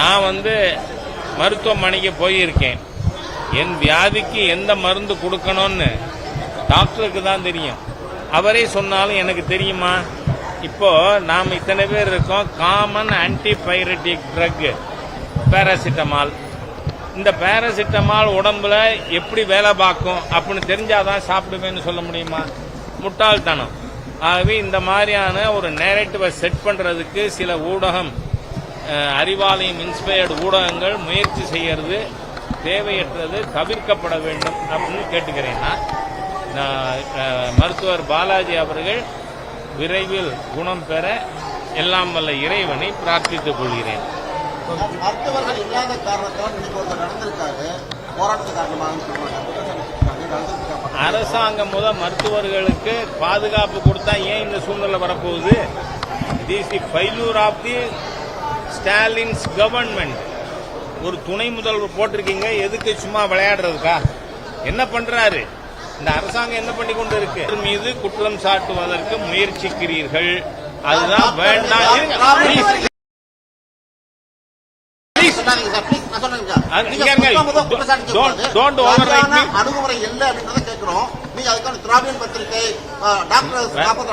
நான் வந்து மருத்துவமனைக்கு போயிருக்கேன். என் வியாதிக்கு எந்த மருந்து கொடுக்கணும்னு டாக்டருக்கு தான் தெரியும். அவரே சொன்னாலும் எனக்கு தெரியுமா? இப்போ நாம் இத்தனை பேர் இருக்கோம். காமன் ஆன்டிபைரட்டிக் ட்ரக் பேராசிட்டமால் இந்த பேராசிட்டமால் உடம்புல எப்படி வேலை பார்க்கும் அப்படின்னு தெரிஞ்சாதான் சாப்பிடுவேன்னு சொல்ல முடியுமா? முட்டாள்தனம். ஆகவே இந்த மாதிரியான ஒரு நேரட்டிவை செட் பண்ணுறதுக்கு சில ஊடகம் அறிவாலயம் இன்ஸ்பயர்டு ஊடகங்கள் முயற்சி செய்யறது தேவையற்றது தவிர்க்கப்பட வேண்டும் அப்படின்னு கேட்டுக்கிறேன் நான். நான் அஹ், மருத்துவர் பாலாஜி அவர்கள் விரைவில் குணம் பெற எல்லாம் வல்ல இறைவனை பிரார்த்தித்துக் கொள்கிறேன். மருத்துவர்கள் இல்லாத காரணத்தால் போராட்டத்து காரணமாக அரசாங்கம் முத மருத்துவர்களுக்கு பாதுகாப்பு கொடுத்தா ஏன் இந்த சூழ்நிலை வரப்போகுது? தி failure of the Stalin's government ஒரு துணை முதல்வர் போட்டிருக்கீங்க எதுக்கு சும்மா விளையாடுறதுக்கா என்ன பண்றாரு இந்த அரசாங்கம் என்ன பண்ணி கொண்டு இருக்கு மீது குற்றம் சாட்டுவதற்கு முயற்சிக்கிறீர்கள் அதுதான் வேண்டாம்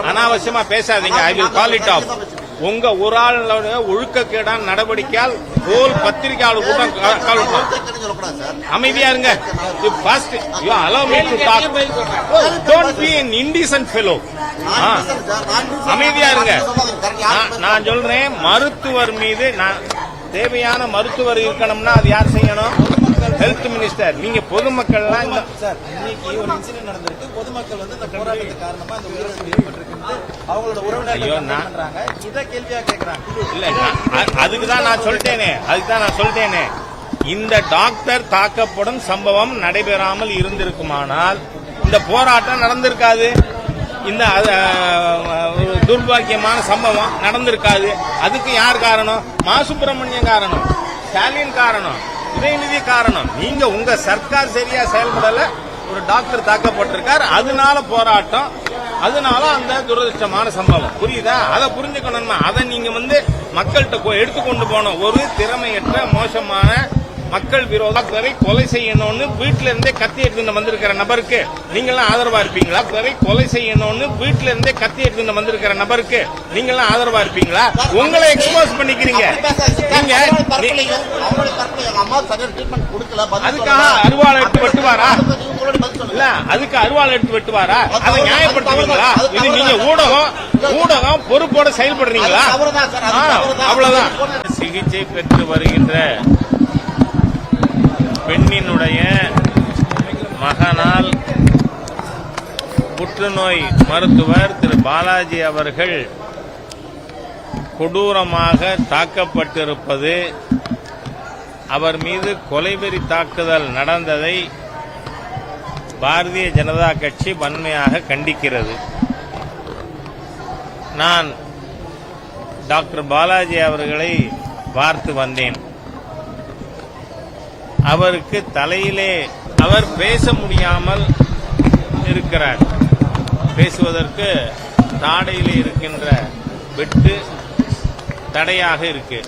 அனாவசியமா பேசாதீங்க I will call it off உங்க ஒரு ஆளோட ஒழுக்கக்கேடான நடவடிக்கையால் ஹோல் பத்திரிகையாளர் கூட கால் பண்ணும் ஒருத்தர் சொல்லக்கூடாது சார் அமைதியா இருங்க first you allow me to talk don't be an indecent fellow. ஆ அமைதியா இருங்க. நான்- நான் சொல்றேன் மருத்துவர் மீது நான் தேவையான மருத்துவர் இருக்கணும்னா அது யார் செய்யணும்? ஹெல்த் மினிஸ்டர் நீங்க பொதுமக்கள்லாம் இந்த சார் இன்னைக்கு ஒரு இன்சிடென்ட் நடந்திருக்கு. பொதுமக்கள் வந்து இந்த போராட்டத்துக்கு காரணமா இந்த உயிரிழப்பு ஏற்பட்டிருக்கு அவங்களோட உறவினர்கள் பண்றாங்க? இதை கேள்வியா கேக்குறாங்க. இல்ல அதுக்கு தான் நான் சொல்லிட்டேனே. அதுக்கு தான் நான் சொல்லிட்டேனே. இந்த டாக்டர் தாக்கப்படும் சம்பவம் நடைபெறாமல் இருந்திருக்குமானால் இந்த போராட்டம் நடந்திருக்காது. இந்த துர்பாக்கியமான சம்பவம் நடந்திருக்காது. அதுக்கு யார் காரணம்? மா சுப்பிரமணியம் காரணம். ஸ்டாலின் காரணம். உதயநிதி காரணம். நீங்க உங்க சர்க்கார் சரியா செயல்படல ஒரு டாக்டர் தாக்கப்பட்டிருக்கார் அதனால போராட்டம் அதனால அந்த துரதிருஷ்டமான சம்பவம். புரியுதா? அதை புரிஞ்சுக்கணும்னா அதை நீங்க வந்து மக்கள்கிட்ட எடுத்துக்கொண்டு போனோம் ஒரு திறமையற்ற மோசமான மக்கள் விரோதரை கொலை செய்யணும்னு வீட்டுல இருந்தே கத்தி எடுத்துட்டு வந்திருக்கிற நபருக்கு நீங்களாம் ஆதரவா இருப்பீங்களா? வரை கொலை செய்யணும்னு வீட்டுல இருந்தே கத்தி எடுத்துட்டு வந்திருக்கிற நபருக்கு நீங்களாம் ஆதரவா இருப்பீங்களா? உங்களை எக்ஸ்போஸ் பண்ணிக்கிறீங்க. நீங்க அம்மா சரியான ட்ரீட்மெண்ட் கொடுக்கல அதுக்காக. அருவாள் எடுத்து வெட்டுவாரா? அதுக்கு. இல்ல அருவாள் எடுத்து வெட்டுவாரா? அதை நியாயப்படுத்துவீங்களா? இது நீங்க ஊடகம் ஊடகம் பொறுப்போட செயல்படுறீங்களா. அவ்வளவுதான். சிகிச்சை பெற்று வருகின்ற பெண்ணினுடைய மகனால் புற்றுநோய் மருத்துவர் திரு பாலாஜி அவர்கள் கொடூரமாக தாக்கப்பட்டிருப்பது அவர் மீது கொலைவெறி தாக்குதல் நடந்ததை பாரதிய ஜனதா கட்சி வன்மையாக கண்டிக்கிறது. நான் டாக்டர் பாலாஜி அவர்களை பார்த்து வந்தேன். அவருக்கு தலையிலே அவர் பேச முடியாமல் இருக்கிறார். பேசுவதற்கு தாடையிலே இருக்கின்ற வெட்டு தடையாக இருக்கு.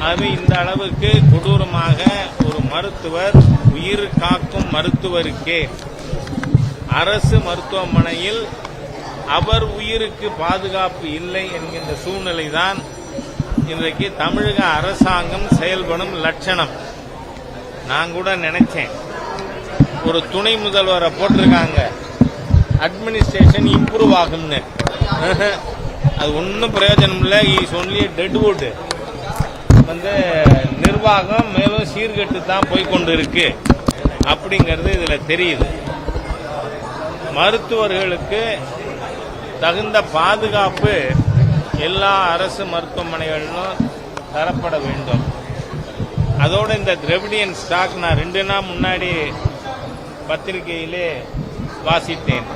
ஆகவே இந்த அளவுக்கு கொடூரமாக ஒரு மருத்துவர் உயிர் காக்கும் மருத்துவருக்கே. அரசு மருத்துவமனையில் அவர் உயிருக்கு பாதுகாப்பு இல்லை என்கின்ற சூழ்நிலைதான் இன்றைக்கு தமிழக அரசாங்கம் செயல்படும் லட்சணம். நான் கூட நினைச்சேன். ஒரு துணை முதல்வரை போட்டிருக்காங்க. அட்மினிஸ்ட்ரேஷன் இம்ப்ரூவ் ஆகும்னு. அது ஒன்றும் பிரயோஜனம் இல்லை இஸ் ஒன்லி டெட்வுட் வந்து நிர்வாகம் மேலும் சீர்கெட்டு தான் போய்கொண்டு இருக்கு அப்படிங்கிறது இதில் தெரியுது. மருத்துவர்களுக்கு தகுந்த பாதுகாப்பு எல்லா அரசு மருத்துவமனைகளிலும் தரப்பட வேண்டும். அதோட இந்த திரவிடியன் ஸ்டாக் நான் ரெண்டு நாள் முன்னாடி பத்திரிகையிலே வாசித்தேன்.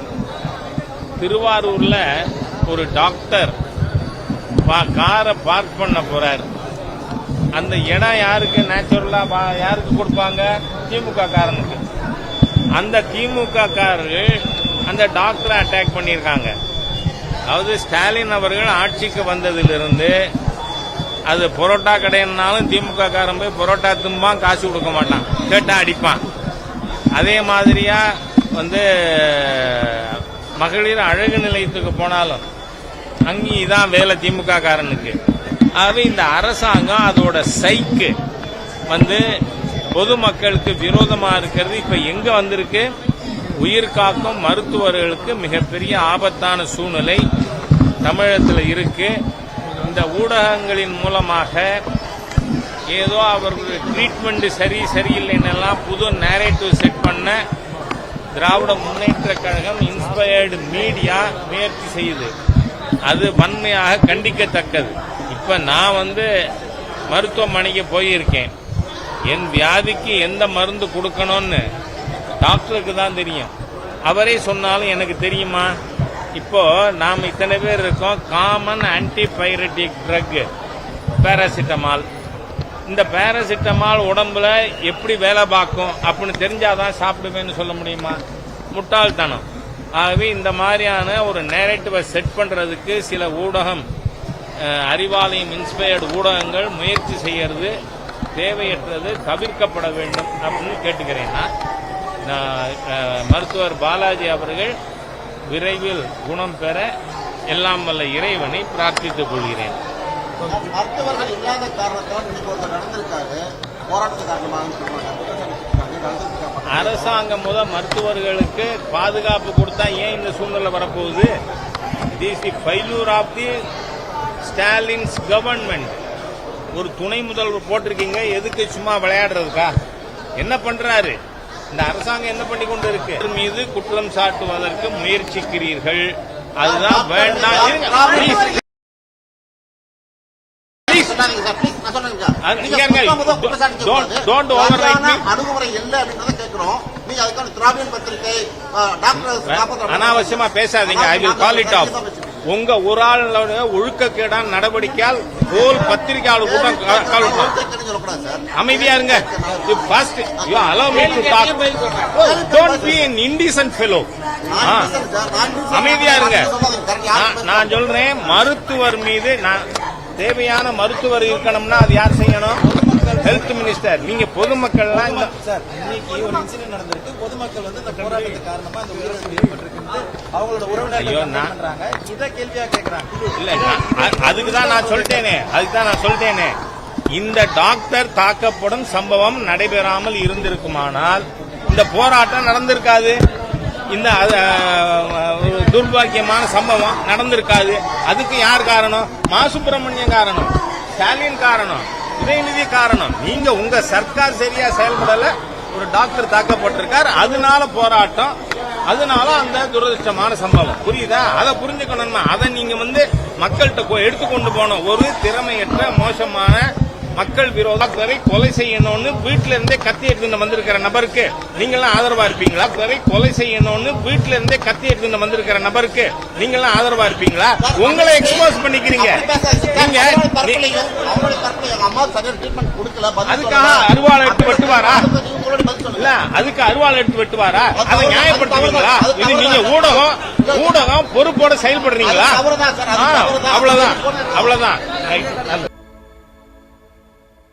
திருவாரூரில் ஒரு டாக்டர் பா- காரை பார்க் பண்ண போறார். அந்த இடம் யாருக்கு நேச்சுரலா யாருக்கு கொடுப்பாங்க? திமுக காரனுக்கு. அந்த திமுக காரர்கள் அந்த டாக்டரை அட்டாக் பண்ணியிருக்காங்க. அதாவது ஸ்டாலின் அவர்கள் ஆட்சிக்கு வந்ததிலிருந்து அது பரோட்டா கடைன்னாலும் திமுக காரன் போய் பரோட்டா தும்பான் காசு கொடுக்க மாட்டான். கேட்டா அடிப்பான். அதே மாதிரியா வந்து மகளிர் அழகு நிலையத்துக்கு போனாலும் அங்கேயும் தான் வேலை திமுக காரனுக்கு. ஆகவே இந்த அரசாங்கம் அதோட சைக்கு வந்து பொதுமக்களுக்கு விரோதமாக இருக்கிறது. இப்போ எங்கே வந்திருக்கு? உயிர் காக்கும் மருத்துவர்களுக்கு மிகப்பெரிய ஆபத்தான சூழ்நிலை தமிழகத்தில் இருக்கு. இந்த ஊடகங்களின் மூலமாக ஏதோ அவர்கள் ட்ரீட்மெண்ட் சரி சரியில்லைன்னெல்லாம் புது நேரேட்டிவ் செட் பண்ண திராவிட முன்னேற்ற கழகம் இன்ஸ்பயர்டு மீடியா முயற்சி செய்யுது. அது வன்மையாக கண்டிக்கத்தக்கது. இப்ப நான் வந்து மருத்துவமனைக்கு போயிருக்கேன். என் வியாதிக்கு எந்த மருந்து கொடுக்கணும்னு டாக்டருக்கு தான் தெரியும். அவரே சொன்னாலும் எனக்கு தெரியுமா? இப்போ நாம் இத்தனை பேர் இருக்கோம். காமன் ஆன்டிபைரட்டிக் ட்ரக் பேராசிட்டமால் இந்த பேராசிட்டமால் உடம்புல எப்படி வேலை பார்க்கும் அப்படின்னு தெரிஞ்சாதான் சாப்பிடுவேன்னு சொல்ல முடியுமா? முட்டாள்தனம். ஆகவே இந்த மாதிரியான ஒரு நேரட்டிவை செட் பண்ணுறதுக்கு சில ஊடகம் அறிவாலயம் இன்ஸ்பயர்டு ஊடகங்கள் முயற்சி செய்கிறது தேவையற்றது தவிர்க்கப்பட வேண்டும் அப்படின்னு கேட்டுக்கிறேன் நான். மருத்துவர் பாலாஜி அவர்கள் விரைவில் குணம் பெற எல்லாம் வல்ல இறைவனை பிரார்த்தித்துக் கொள்கிறேன் மருத்துவர்கள் இல்லாத காரணத்தால் நடந்திருக்காரு போராட்டத்து காரணமாக அரசாங்கம் முதல் மருத்துவர்களுக்கு பாதுகாப்பு கொடுத்தா ஏன் இந்த சூழ்நிலை வரப்போகுது this the failure of the Stalin's government ஒரு துணை முதல்வர் போட்டிருக்கீங்க எதுக்கு சும்மா விளையாடுறதுக்கா என்ன பண்றாரு இந்த அரசாங்கம் என்ன பண்ணி கொண்டு இருக்கு மீது குற்றம் சாட்டுவதற்கு முயற்சிக்கிறீர்கள் அதுதான் வேண்டாம் அணுகுமுறை இல்லை அப்படின்றத கேட்கிறோம். நீங்க அதுக்கான திராவிடன் பத்திரிகை அஹ், டாக்டர் காப்பத்தோட- அனாவசியமா பேசாதீங்க. I will call it off உங்க ஒரு ஆளோட ஒழுக்கக்கேடான நடவடிக்கையால் ஹோல் பத்திரிகையாளர் கூட கால் விட்டுரும். கேட்கணும்னு சொல்லக்கூடாது சார். அமைதியா இருங்க. First you allow me to talk don't be an indecent fellow. அமைதியா இருங்க. நான் சொல்றேன் மருத்துவர் மீது நான் தேவையான மருத்துவர் இருக்கணும்னா அது யார் செய்யணும்? ஹெல்த் மினிஸ்டர் நீங்க பொதுமக்கள்லாம் இந்த சார் இன்னைக்கு ஒரு இன்சிடென்ட் நடந்திருக்கு. பொதுமக்கள் வந்து இந்த போராட்டத்துக்கு காரணமா இந்த உயிரிழப்பு ஏற்பட்டிருக்கு அவங்களோட உறவினர்கள் இதை கேள்வியா கேக்குறாங்க. இல்ல அதுக்கு தான் நான் சொல்லிட்டேனே. அதுக்கு தான் நான் சொல்லிட்டேனே. இந்த டாக்டர் தாக்கப்படும் சம்பவம் நடைபெறாமல் இருந்திருக்குமானால் இந்த போராட்டம் நடந்திருக்காது. இந்த துர்பாக்கியமான சம்பவம் நடந்திருக்காது. அதுக்கு யார் காரணம்? மா. சுப்பிரமணியம் காரணம். ஸ்டாலின் காரணம். உதயநிதி காரணம். நீங்க உங்க சர்க்கார் சரியா செயல்படல. ஒரு டாக்டர் தாக்கப்பட்டிருக்கார். அதனால போராட்டம். அதனால அந்த துரதிருஷ்டமான சம்பவம். புரியுதா? அதை புரிஞ்சுக்கணும்னா அதை நீங்க வந்து மக்கள்கிட்ட கொ- எடுத்துக்கொண்டு போன ஒரு திறமையற்ற மோசமான மக்கள் விரோத வரை கொலை செய்யணும்னு வீட்டுல இருந்தே கத்தி எடுத்துட்டு வந்திருக்கிற நபருக்கு நீங்களாம் ஆதரவா இருப்பீங்களா வரை கொலை செய்யணும்னு வீட்டுல இருந்தே கத்தி எடுத்துட்டு வந்திருக்கிற நபருக்கு நீங்களாம் ஆதரவா இருப்பீங்களா உங்களை எக்ஸ்போஸ் பண்ணிக்கிறீங்க நீங்க அதுக்காக. அருவாள் எடுத்து வெட்டுவாரா? இல்ல அதுக்கு அருவாள் எடுத்து வெட்டுவாரா அது நியாயப்படுத்துவீங்களா இது நீங்க. ஊடகம் ஊடகம் பொறுப்போட செயல்படுறீங்களா. அவ்வளவுதான் அவ்வளவுதான்.